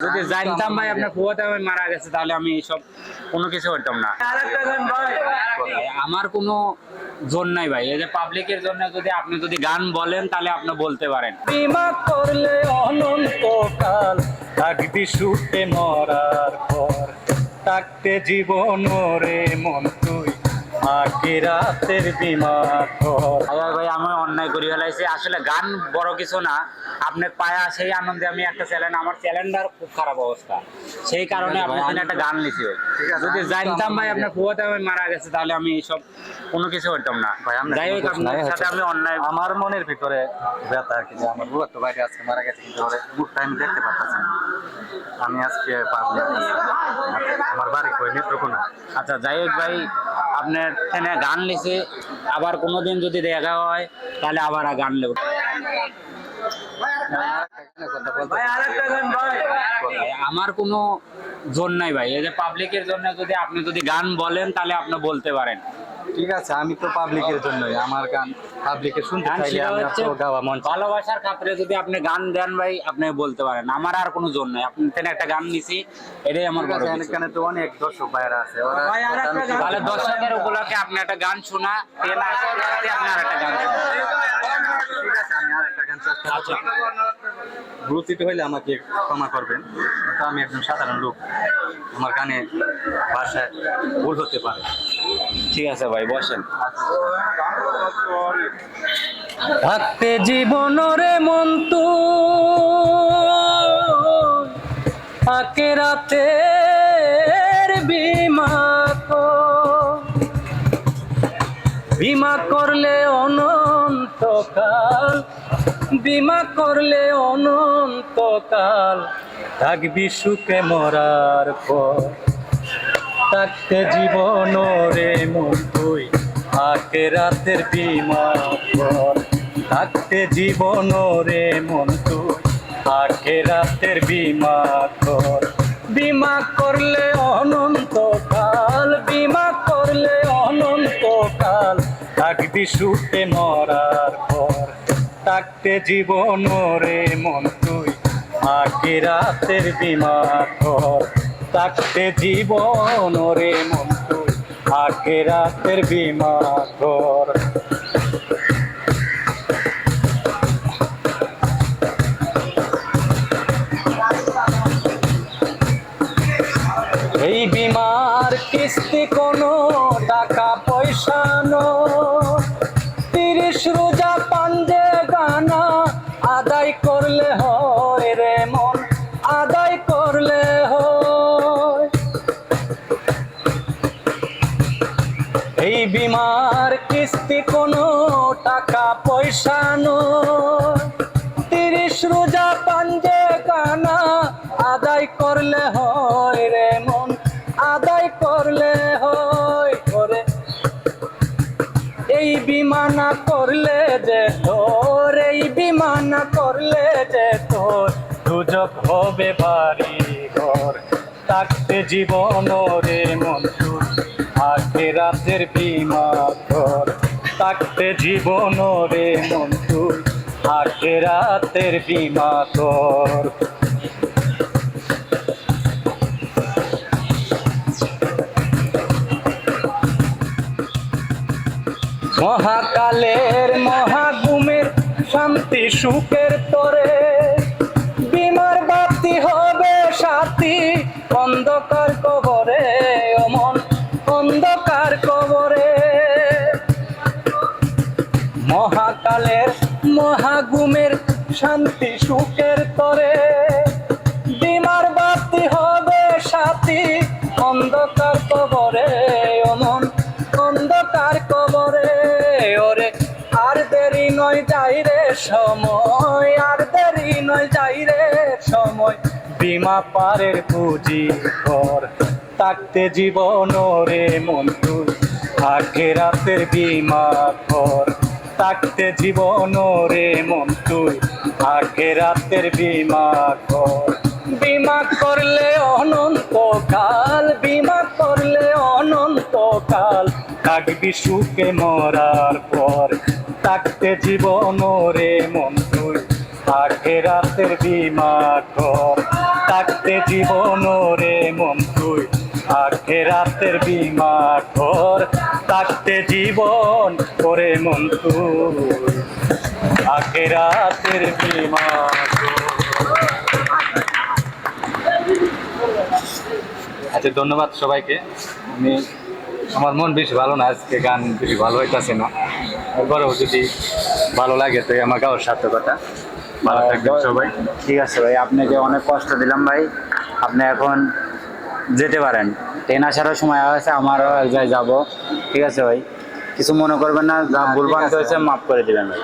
যদি জানতাম ভাই আপনার ফুয়াতে ভাই মারা গেছে তাহলে আমি সব কোনো কিছু করতাম না। আমার কোনো জোর নাই ভাই। এই যে পাবলিকের জন্য যদি আপনি যদি গান বলেন তাহলে আপনি বলতে পারেন। বিমা করলে অনন্তকাল থাকবি সুখে মরার পর। থাকতে জীবন রে মন তুই আগে রাতের বিমা ভাই ভাই আমি অন্যায় করি ফেলাইছি আসলে গান বড় কিছু না। আপনি পায়া সেই আনন্দে আমি একটা চ্যালেঞ্জ আমার চ্যালেঞ্জার খুব খারাপ অবস্থা। সেই কারণে আপনার একটা গান লিখি ভাই। যদি জানতাম ভাই আপনার ফুয়াতে ভাই মারা গেছে তাহলে আমি সব কোনো কিছু করতাম না। যাই হোক আপনার সাথে আমি অন্যায় আমার মনের ভিতরে ব্যথা আর কি যে আমার বুয়া তো বাইরে আজকে মারা গেছে কিন্তু আমি দেখতে পাচ্ছি আমি আজকে পাবলিক আমার বাড়ি কই নেত্রকোনা। আচ্ছা যাই হোক ভাই আপনার এখানে গান লিখে আবার কোনোদিন যদি দেখা হয় তাহলে আবার গান লেব আমার কোনো জোর নাই ভাই। এই যে পাবলিকের জন্য যদি আপনি যদি গান বলেন তাহলে আপনি বলতে পারেন। ঠিক আছে আমি তো পাবলিকের জন্যই। আমার গান পাবলিকে শুনতে চাইলে আমি তো গাওয়া মন ভালোবাসার খাতিরে যদি আপনি গান দেন ভাই আপনি বলতে পারেন। আমার আর কোনো জোর নাই। আপনি এখানে একটা গান নিছি এটাই আমার বড়। এখানে তো অনেক দর্শক ভাইরা আছে। ওরা আমি কি তাহলে দর্শকের উপলক্ষে আপনি একটা গান শোনা আসতে আপনি আর একটা গান ঠিক আছে আমি আরেকটা গান চেষ্টা ভুলচিত হইলে আমাকে ক্ষমা করবেন তো আমি একজন সাধারণ লোক। আমার গানে ভাষায় ভুল হতে পারে। ঠিক আছে ভাই বসেন। থাকতে জীবন রে মন তু আকে কর। বিমা করলে অনন্তকাল বিমা করলে অনন্তকাল থাকবি সুখে মরার পর। থাকতে জীবন রে মন আকে রাতের বিমা কর থাকতে জীবন রে মন আকে রাতের বিমা কর বিমা করলে অনন্তকাল, বিমা করলে অনন্তকাল, থাকবি সুখে মরার থাকতে জীবন রে মন তুই, আগে রাতের বিমা কর থাকতে জীবন রে মন তুই, আগে রাতের বিমা কর এই বিমার কিস্তি কোনো টাকা পয়সা নো বিমার কিস্তি কোনো টাকা, পয়সা নয়। তিরিশ রোজা পাঞ্জে কানা, আদায় করলে হয় রে মন, আদায় করলে হয় করে এই বিমানা করলে যে তোর, এই বিমানা করলে যে তোর, দুজক হবে বাড়ি ঘর। থাকতে জীবন রে মন তুই আগে রাতের বিমা ঘর থাকতে জীবন রে মন তুই আগে রাতের বিমা কর মহাকালের মহাগুমের শান্তি সুখের তরে বিমার বাতি হবে সাথী, অন্ধকার শান্তি সুখের তরে। বিমার বাতি হবে সাথী, অন্ধকার কবরে অমন অন্ধকার কবরে। ওরে, আর দেরি নয় যাই রে সময়, আর দেরি নয় যাই রে সময়। বিমা পারের পুঁজি ঘর, থাকতে জীবন রে মন আগে রাতের বিমা কর থাকতে জীবন রে মন তুই। আগে রাতের বিমা কর। বিমা করলে অনন্তকাল, বিমা করলে অনন্তকাল। থাকবি সুখে মরার পর। থাকতে জীবন রে মন তুই। আখেরাতের বিমা কর। থাকতে জীবন রে মন তুই আখেরাতের বিমা কর থাকতে জীবন করে মন তুই আখেরাতের বিমা আচ্ছা ধন্যবাদ সবাইকে। আমি আমার মন বেশি ভালো না আজকে গান বেশি ভালো হইতাছে না। এরপরেও যদি ভালো লাগে তো আমার গাওয়ার সার্থকতা। ভালো থাকবেন সবাই। ঠিক আছে ভাই আপনাকে অনেক কষ্ট দিলাম ভাই। আপনি এখন যেতে পারেন। ট্রেন আসারও সময় আছে আমারও এক জায়গায় যাব। ঠিক আছে ভাই? কিছু মনে করবেন না যা না, ভুলভ্রান্তি হয়েছে মাফ করে দেবেন ভাই।